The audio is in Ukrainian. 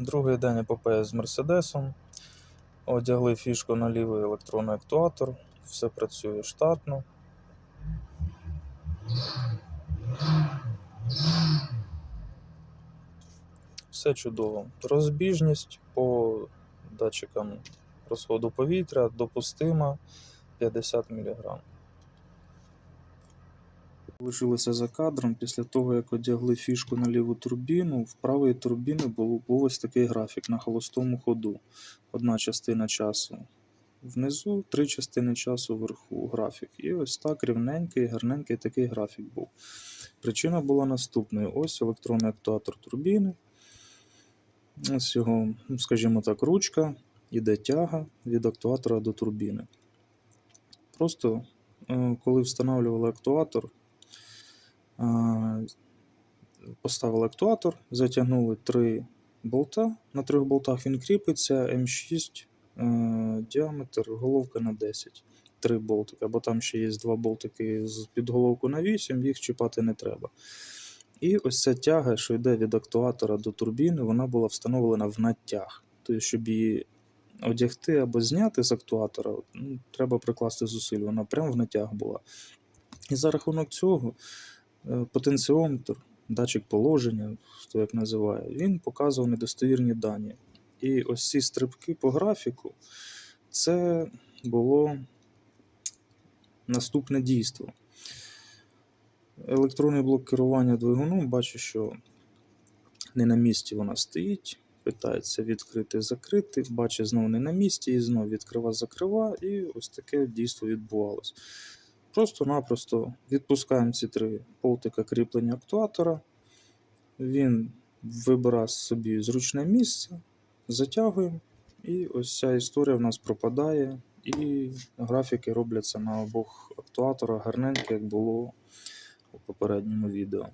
Другий день епопея з Мерседесом. Одягли фішку на лівий електронний актуатор. Все працює штатно. Все чудово. Розбіжність по датчикам розходу повітря допустима 50 мг. Лишилося за кадром після того, як одягли фішку на ліву турбіну. В правої турбіни був, ось такий графік на холостому ходу. Одна частина часу внизу, три частини часу вверху графік. І ось так рівненький, гарненький такий графік був. Причина була наступною: ось електронний актуатор турбіни. Ось його, ну, скажімо так, ручка, іде тяга від актуатора до турбіни. Просто е, коли встановлювали актуатор, поставили актуатор, затягнули три болта. На трьох болтах він кріпиться, М6 е, діаметр, головка на 10. Три болтики, або там ще є два болтики з підголовку на 8, їх чіпати не треба. І ось ця тяга, що йде від актуатора до турбіни, вона була встановлена в натяг. Тобто, щоб її одягти або зняти з актуатора, ну, треба прикласти зусиль, вона прямо в натяг була. І за рахунок цього потенціометр, датчик положення, хто як називає, він показував недостовірні дані. І ось ці стрибки по графіку, це було наступне дійство. Електронний блок керування двигуном бачу, що не на місці вона стоїть. Питається відкрити, закрити, бачить знову не на місці, і знову відкрива, закрива, і ось таке дійство відбувалось. Просто-напросто відпускаємо ці три болтика кріплення актуатора. Він вибирає собі зручне місце, затягуємо, і ось ця історія в нас пропадає. І графіки робляться на обох актуаторах гарненько, як було у попередньому відео.